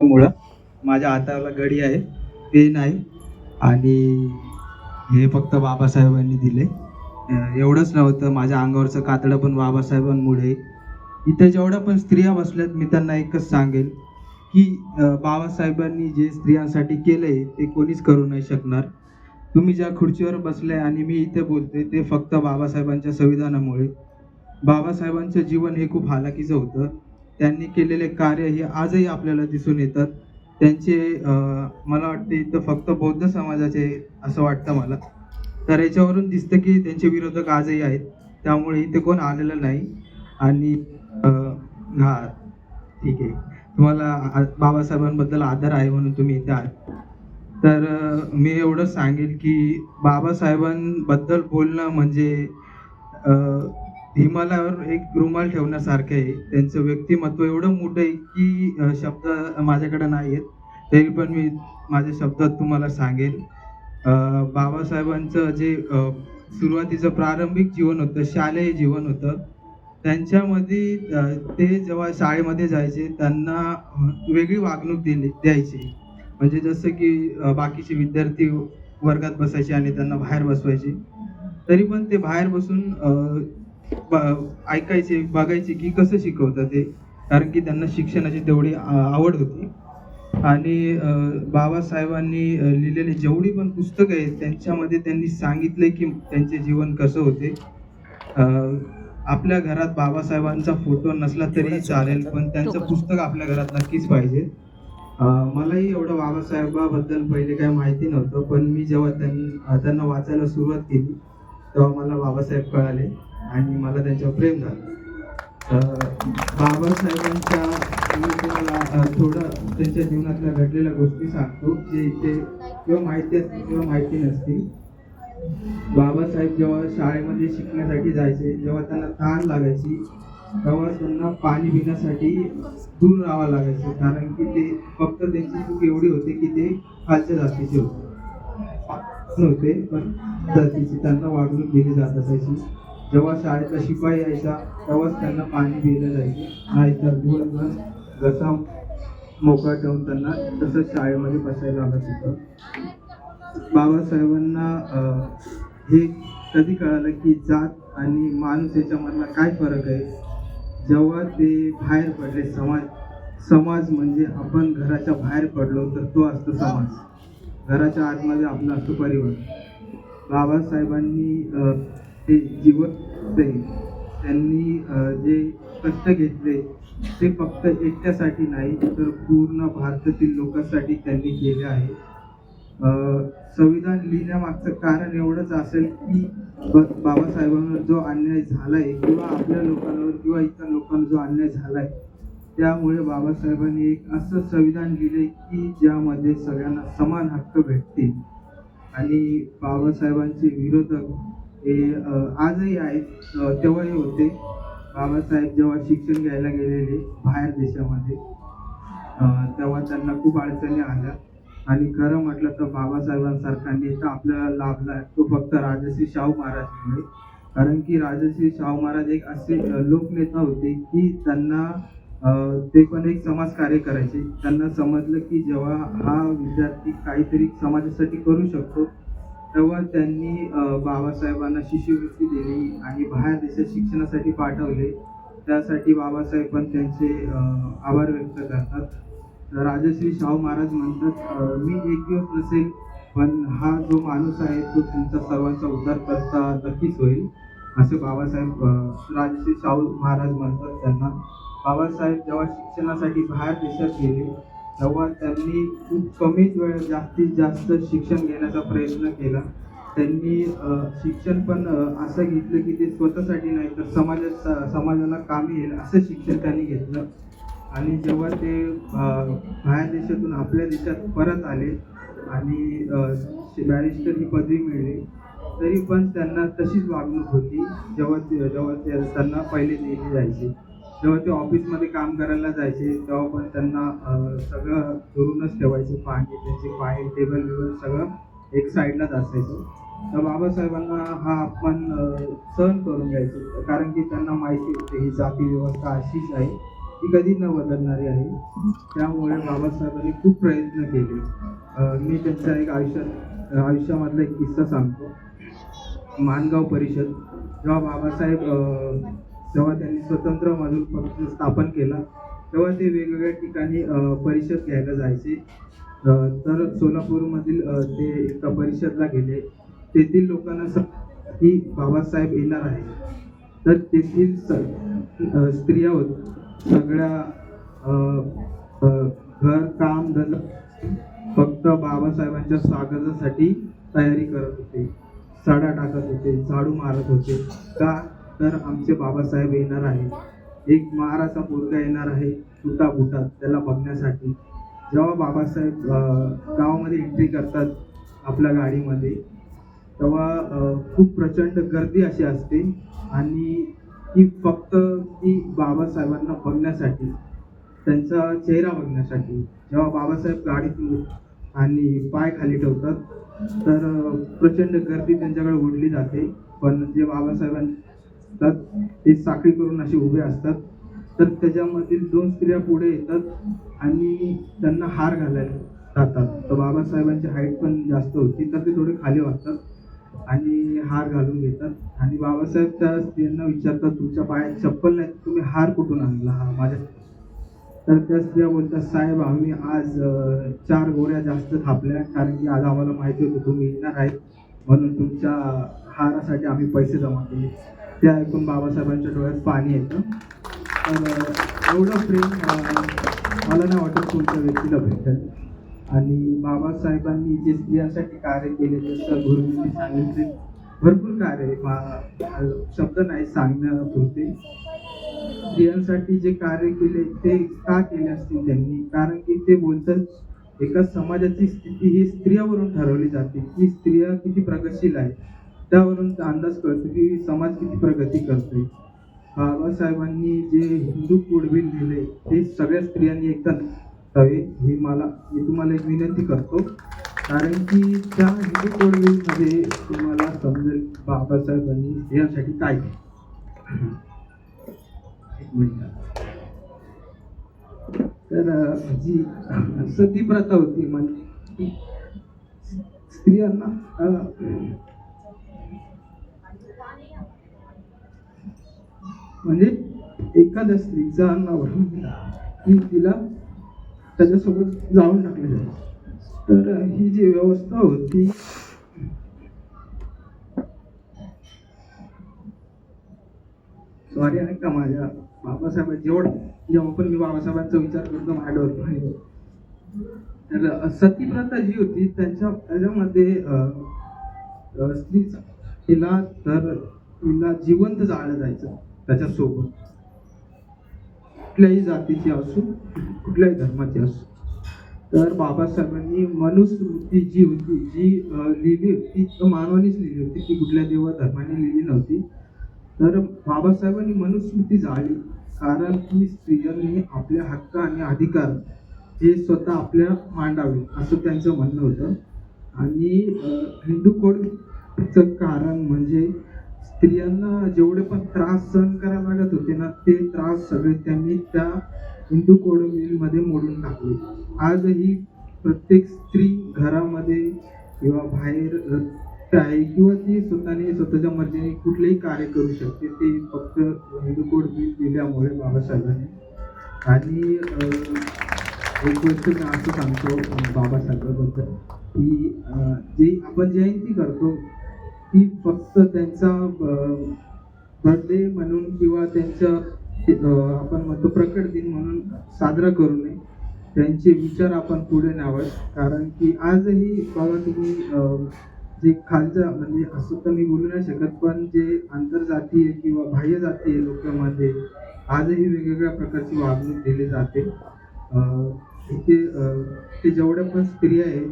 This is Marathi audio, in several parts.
मुळं माझ्या हाताला घडी आहे पेन आहे आणि हे फक्त बाबासाहेबांनी दिले. एवढंच नव्हतं माझ्या अंगावरचं कातडं पण बाबासाहेबांमुळे. इथे जेवढ्या पण स्त्रिया बसल्यात मी त्यांना एकच सांगेल की बाबासाहेबांनी जे स्त्रियांसाठी केलंय ते कोणीच करू नाही शकणार. तुम्ही ज्या खुर्चीवर बसले आणि मी इथे बोलते ते फक्त बाबासाहेबांच्या संविधानामुळे. बाबासाहेबांचं जीवन हे खूप हालाकीचं होतं. त्यांनी केलेले कार्य हे आजही आपल्याला दिसून येतात. त्यांचे मला वाटते इथं फक्त बौद्ध समाजाचे असं वाटतं मला. तर याच्यावरून दिसतं की त्यांचे विरोधक आजही आहेत. त्यामुळे इथे कोण आलेलं नाही. आणि हा ठीक आहे. तुम्हाला आ- बाबासाहेबांबद्दल आदर आहे म्हणून तुम्ही इथे आहात. तर मी एवढं सांगेल की बाबासाहेबांबद्दल बोलणं म्हणजे हिमालयावर एक रुमाल ठेवण्यासारखं आहे. त्यांचं व्यक्तिमत्व एवढं मोठं आहे की शब्द माझ्याकडे नाही आहेत. तरी पण मी माझ्या शब्दात तुम्हाला सांगेल बाबासाहेबांचं जे सुरुवातीचं प्रारंभिक जीवन होतं शालेय जीवन होतं त्यांच्यामध्ये ते जेव्हा शाळेमध्ये जायचे त्यांना वेगळी वागणूक दिली द्यायची. म्हणजे जसं की बाकीचे विद्यार्थी वर्गात बसायचे आणि त्यांना बाहेर बसवायचे. तरी पण ते बाहेर बसून ऐकायचे बघायचे की कसं शिकवतात ते. कारण की त्यांना शिक्षणाची तेवढी आवड होती. आणि बाबासाहेबांनी लिहिलेली जेवढी पण पुस्तकं आहेत त्यांच्यामध्ये त्यांनी सांगितले की त्यांचे जीवन कसं होते. आपल्या घरात बाबासाहेबांचा फोटो नसला तरी चालेल पण त्यांचं पुस्तक आपल्या घरात नक्कीच पाहिजे. मलाही एवढं बाबासाहेबाबद्दल पहिले काही माहिती नव्हतं पण मी जेव्हा त्यांना त्यांना वाचायला सुरुवात केली तेव्हा मला बाबासाहेब कळाले. आणि मला त्यांच्यावर प्रेम झालं. बाबासाहेबांच्या मी तुम्हाला थोडं त्यांच्या जीवनातल्या घडलेल्या गोष्टी सांगतो जे इथे किंवा माहिती असतील किंवा माहिती नसतील. बाबासाहेब जेव्हा शाळेमध्ये शिकण्यासाठी जायचे जेव्हा त्यांना ताण लागायची तेव्हा त्यांना पाणी पिण्यासाठी दूर राहावं लागायचं. कारण की ते फक्त त्यांची चूक एवढी होते की ते खालच्या जातीचे होते. नव्हते पण जातीची त्यांना वागणूक दिली जात असायची. जेव्हा शाळेचा शिपाई यायचा तेव्हाच त्यांना पाणी दिलं जायचं. नाहीतर दिवसभर घसा मोकळा ठेवून त्यांना तसंच शाळेमध्ये बसायला लागत होतं. बाबासाहेबांना हे कधी कळालं की जात आणि माणूस याच्यामधला काय फरक आहे? जेव्हा ते बाहेर पडले समाज समाज म्हणजे आपण घराच्या बाहेर पडलो तर तो असतो समाज. घराच्या आतमध्ये आपला असतो परिवार. बाबासाहेबांनी ते जीवन ते त्यांनी जे कष्ट घेतले ते फक्त एकट्यासाठी नाही तर पूर्ण भारतातील लोकांसाठी त्यांनी केले आहे. संविधान लिहिण्यामागचं कारण एवढंच असेल की बाबासाहेबांवर जो अन्याय झालाय किंवा आपल्या लोकांवर किंवा इतर लोकांवर जो अन्याय झालाय त्यामुळे बाबासाहेबांनी एक असं संविधान लिहिले की ज्यामध्ये सगळ्यांना समान हक्क भेटतील. आणि बाबासाहेबांचे विरोधक हे आजही आहेत. तेव्हाही होते. बाबासाहेब जेव्हा शिक्षण घ्यायला गेलेले बाहेर देशामध्ये तेव्हा त्यांना खूप अडचणी आल्या. आणि खरं म्हटलं तर बाबासाहेबांसारखा नेता आपल्याला लाभला तो फक्त राजश्री शाहू महाराजमुळे कारण की राजश्री शाहू महाराज एक असे लोकनेता होते की त्यांना ते पण एक समाजकार्य करायचे. त्यांना समजलं की जेव्हा हा विद्यार्थी काहीतरी समाजासाठी करू शकतो तेव्हा त्यांनी बाबासाहेबांना शिष्यवृत्ती दिली आणि बाहेर देशात शिक्षणासाठी पाठवले. त्यासाठी बाबासाहेब पण त्यांचे आभार व्यक्त करतात. राजश्री शाहू महाराज म्हणतात मी एक दिवस नसेल पण हा जो माणूस आहे तो तुमचा सर्वांचा उद्धार करता नक्कीच होईल. असे बाबासाहेब राजश्री शाहू महाराज म्हणतात त्यांना. बाबासाहेब जेव्हा शिक्षणासाठी बाहेर देशात गेले तेव्हा त्यांनी खूप कमीच वेळ जास्तीत जास्त शिक्षण घेण्याचा प्रयत्न केला. त्यांनी शिक्षण पण असं घेतलं की ते स्वतःसाठी नाही तर समाजात समाजाला कामी येईल असं शिक्षण त्यांनी घेतलं. आणि जेव्हा ते बाहेर देशातून आपल्या देशात परत आले आणि बॅरिस्टर ही पदवी मिळली तरी पण त्यांना तशीच वागणूक होती जेव्हा ते- जेव्हा त्यांना पहिले दिली जायची. जेव्हा ते ऑफिसमध्ये काम करायला जायचे तेव्हा पण त्यांना सगळं दुरूनच ठेवायचे पाणी त्यांचे फाईल टेबल बिबल सगळं एक साईडलाच असायचं. तर बाबासाहेबांना हा आपण सहन करून घ्यायचो. कारण की त्यांना माहिती होते ही जाती व्यवस्था अशीच आहे ती कधी न बदलणारी आहे. त्यामुळे बाबासाहेबांनी खूप प्रयत्न केले. मी त्यांच्या एक आयुष्यात आयुष्यामधला एक किस्सा सांगतो. माणगाव परिषद जेव्हा बाबासाहेब जेव्हा त्यांनी स्वतंत्र मजूर पक्ष स्थापन केला तेव्हा ते वेगवेगळ्या ठिकाणी परिषद घ्यायला जायचे. तर सोलापूरमधील ते एका परिषदला गेले. तेथील लोकांना स की बाबासाहेब येणार आहे तर तेथील स स्त्रिया होत सगळ्या घर काम धंदा फक्त बाबासाहेबांच्या स्वागतासाठी तयारी करत होते. साडा टाकत होते झाडू मारत होते. का? तर आमचे बाबासाहेब येणार आहे एक महाराचा पोरगा येणार आहे तुटा बुटात त्याला बघण्यासाठी. जेव्हा बाबासाहेब गावामध्ये एंट्री करतात आपल्या गाडीमध्ये तेव्हा खूप प्रचंड गर्दी अशी असते आणि ती फक्त ती बाबासाहेबांना बघण्यासाठी त्यांचा चेहरा बघण्यासाठी. जेव्हा बाबासाहेब गाडीत आणि पाय खाली ठेवतात तर प्रचंड गर्दी त्यांच्याकडे ओढली जाते. पण जे बाबासाहेबां असतात. ते साखळी करून असे उभे असतात. तर त्याच्यामधील दोन स्त्रिया पुढे येतात आणि त्यांना हार घालायला जातात. तर बाबासाहेबांची हाईट पण जास्त होती तर ते थोडे खाली वाटतात आणि हार घालून घेतात. आणि बाबासाहेब त्या स्त्रियांना विचारतात तुमच्या पायात चप्पल नाही तुम्ही हार कुठून आणला हा माझ्या तर त्या स्त्रिया बोलतात साहेब आम्ही आज चार गोऱ्या जास्त थापल्या कारण की आज आम्हाला माहिती होतं तुम्ही येणार आहेत. म्हणून तुमच्या हारासाठी आम्ही पैसे जमा केले. ते ऐकून बाबासाहेबांच्या डोळ्यात पाणी येतं. तर एवढं प्रेम मला नाही वाटत कोणत्या व्यक्तीला भेटेल. आणि बाबासाहेबांनी जे स्त्रियांसाठी कार्य केले जसं गुरुजींनी सांगितले भरपूर कार्य मा- शब्द नाही सांगण्यापुरते. स्त्रियांसाठी जे कार्य केले ते का केले असतील त्यांनी? कारण की ते बोलतात एका समाजाची स्थिती ही स्त्रियावरून ठरवली जाते. की स्त्रिया किती प्रगतशील आहे? त्यावरून अंदाज कळतो की समाज किती प्रगती करतोय. बाबासाहेबांनी जे हिंदू कोडबिल दिले ते सगळ्या स्त्रियांनी एकदा हवे हे मला मी तुम्हाला एक विनंती करतो. कारण की त्या हिंदू कोडबिलमध्ये तुम्हाला समजेल बाबासाहेबांनी यासाठी काय तर जी सती प्रथा होती म्हणजे स्त्रियांना म्हणजे एखाद्या स्त्रीचा नवरा की तिला त्याच्यासोबत जाऊन टाकले जाते. तर ही जी व्यवस्था होती सॉरी आहे का माझ्या बाबासाहेब जेवढ जेव्हा पण मी बाबासाहेबांचा विचार करतो माझ्या डोळ्यात तर सती सतीप्रथा जी होती त्यांच्या त्याच्यामध्ये स्त्रीचा तिला तर तिला जिवंत जाळलं जायचं. त्याच्यासोबत कुठल्याही जातीची असो कुठल्याही धर्माची असो. तर बाबासाहेबांनी मनुस्मृती जी होती जी लिहिली होती ती मानवानीच लिहिली होती ती कुठल्या देवा धर्माने लिहिली नव्हती. तर बाबासाहेबांनी मनुस्मृती जाळली कारण की स्त्रियांनी आपले हक्क आणि अधिकार हे स्वतः आपल्या मांडावे असं त्यांचं म्हणणं होतं. आणि हिंदू कोडचं कारण म्हणजे स्त्रियांना जेवढे पण त्रास सहन करायला लागत होते ना ते त्रास सगळे त्यांनी त्या हिंदू कोडमध्ये मोडून टाकले. आजही प्रत्येक स्त्री घरामध्ये किंवा बाहेर आहे किंवा ती स्वतःने स्वतःच्या मर्जीने कुठलेही कार्य करू शकते ते फक्त हिंदू कोड बिल दिल्यामुळे बाबासाहेबांनी. आणि एक गोष्ट मी असं सांगतो बाबासाहेबांबद्दल की जे जी आपण जयंती करतो ती फक्त त्यांचा बर्थडे म्हणून किंवा त्यांचं आपण म्हणतो प्रकट दिन म्हणून साजरा करू नये. त्यांचे विचार आपण पुढे न्यावं कारण की आजही बघा तुम्ही जे खालचं म्हणजे असं तर मी बोलू नाही शकत पण जे आंतरजातीय किंवा बाह्य जातीय लोकांमध्ये आजही वेगवेगळ्या प्रकारची वागणूक दिली जाते. इथे ते जेवढ्या पण स्त्रिया आहेत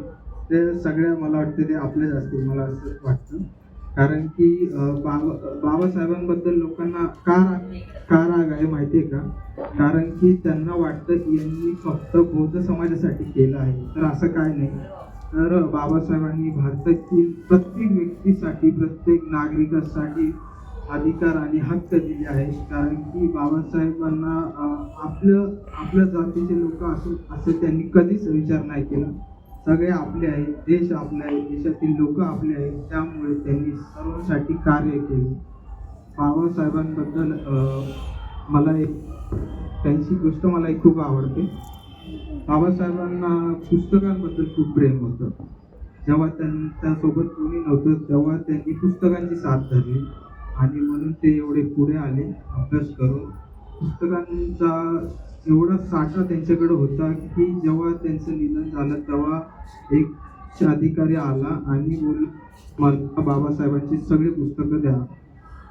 त्या सगळ्या मला वाटतं ते आपल्याच असतील मला असं वाटतं. कारण की बाबा बाबासाहेबांबद्दल लोकांना का राग का राग आहे माहिती आहे का? कारण की त्यांना वाटतं की यांनी फक्त बौद्ध समाजासाठी केलं आहे. तर असं काय नाही. तर बाबासाहेबांनी भारतातील प्रत्येक व्यक्तीसाठी प्रत्येक नागरिकासाठी अधिकार आणि हक्क दिले आहे कारण की बाबासाहेबांना आपलं आपल्या जातीचे लोक असं असं त्यांनी कधीच विचार नाही केला. सगळे आपले आहेत देश आपले आहे देशातील लोक आपले आहेत त्यामुळे त्यांनी सर्वांसाठी कार्य केले. बाबासाहेबांबद्दल मला एक त्यांची गोष्ट मला एक खूप आवडते. बाबासाहेबांना पुस्तकांबद्दल खूप प्रेम होतं. जेव्हा त्यांच्यासोबत कोणी नव्हतं तेव्हा त्यांनी पुस्तकांची साथ धरली. आणि म्हणून ते एवढे पुढे आले. अभ्यास करून पुस्तकांचा एवढा साठा त्यांच्याकडे होता की जेव्हा त्यांचं निधन झालं तेव्हा एक अधिकारी आला आणि बोल मला बाबासाहेबांची सगळी पुस्तकं द्या.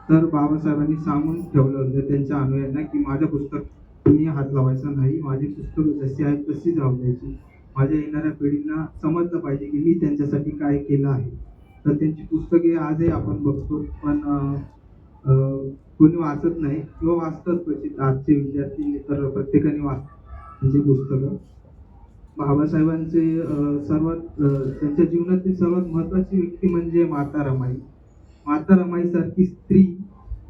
तर बाबासाहेबांनी सांगून ठेवलं होतं त्यांच्या अनुयायांना की माझ्या पुस्तक तुम्ही हात लावायचा नाही माझी पुस्तकं जशी आहेत तशी जाऊ द्यायची. माझ्या येणाऱ्या पिढींना समजलं पाहिजे की मी त्यांच्यासाठी काय केलं आहे. तर त्यांची पुस्तके आजही आपण बघतो पण कोणी वाचत नाही किंवा वाचतात क्वचित. आजचे विद्यार्थी तर प्रत्येकाने वाच त्यांची पुस्तकं. बाबासाहेबांचे सर्वात त्यांच्या जीवनातील सर्वात महत्वाची व्यक्ती म्हणजे माता रमाई. माता रमाई सारखी स्त्री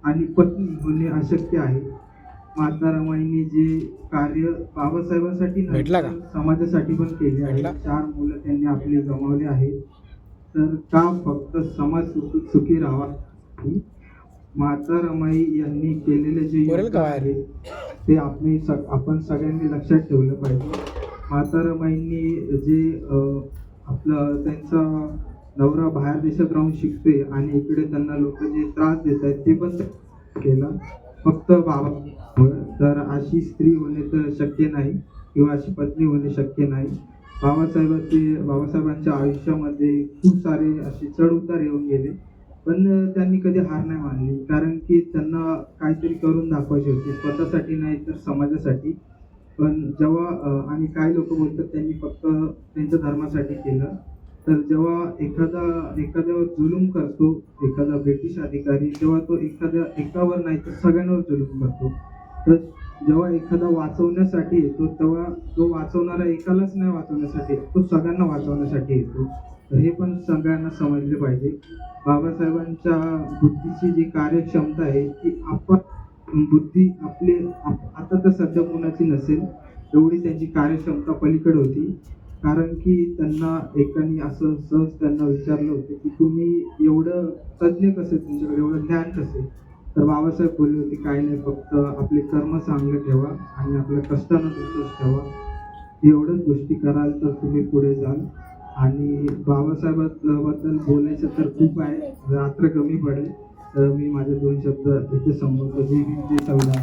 आणि पत्नी होणे अशक्य आहे. माता रमाईने जे कार्य बाबासाहेबांसाठी समाजासाठी पण केले आहे? चार मुलं त्यांनी आपले गमावले आहेत. तर का फक्त समाज सुखी राहावा? माता रमाई यांनी केलेले जे योगदान? आहे ते आपण सग- आपण सगळ्यांनी लक्षात ठेवलं पाहिजे. माता रमाईंनी जे आपलं त्यांचा नवरा बाहेर देशात राहून शिकतोय आणि इकडे त्यांना लोक जे त्रास देत आहेत ते पण केलं. फक्त बाबा तर अशी स्त्री होणे तर शक्य नाही किंवा अशी पत्नी होणे शक्य नाही. बाबासाहेबांचे बाबासाहेबांच्या आयुष्यामध्ये खूप सारे असे चढ उतार येऊन गेले. पण त्यांनी कधी हार नाही मानली. कारण की त्यांना काहीतरी करून दाखवायची होती. स्वतःसाठी नाही तर समाजासाठी. पण जेव्हा आणि काही लोक बोलतात त्यांनी फक्त त्यांच्या धर्मासाठी केलं. तर जेव्हा एखादा एखाद्यावर जुलूम करतो एखादा ब्रिटिश अधिकारी तेव्हा तो एखाद्या एकावर नाही तर सगळ्यांवर जुलूम करतो. तर जेव्हा एखादा वाचवण्यासाठी येतो तेव्हा तो वाचवणारा एकालाच नाही वाचवण्यासाठी तो सगळ्यांना वाचवण्यासाठी येतो. तर हे पण सगळ्यांना समजले पाहिजे. बाबासाहेबांच्या बुद्धीची जी कार्यक्षमता आहे ती आपण बुद्धी आपले आप- आता तर सध्या कोणाची नसेल एवढी त्यांची कार्यक्षमता पलीकडे होती. कारण की त्यांना एकाने असं सहज त्यांना विचारलं होतं की तुम्ही एवढं तज्ज्ञ कसे तुमच्याकडे? एवढं ज्ञान कसे तर बाबासाहेब बोलले होते काही नाही फक्त आपले कर्म चांगले ठेवा आणि आपल्या कष्टानं विश्वास ठेवा. एवढंच गोष्टी कराल तर तुम्ही पुढे जाल. आणि बाबासाहेबाबद्दल बोलायचं तर खूप आहे रात्र कमी पडेल. तर मी माझे दोन शब्द इथे संबोधतो. जे मी जे संविधान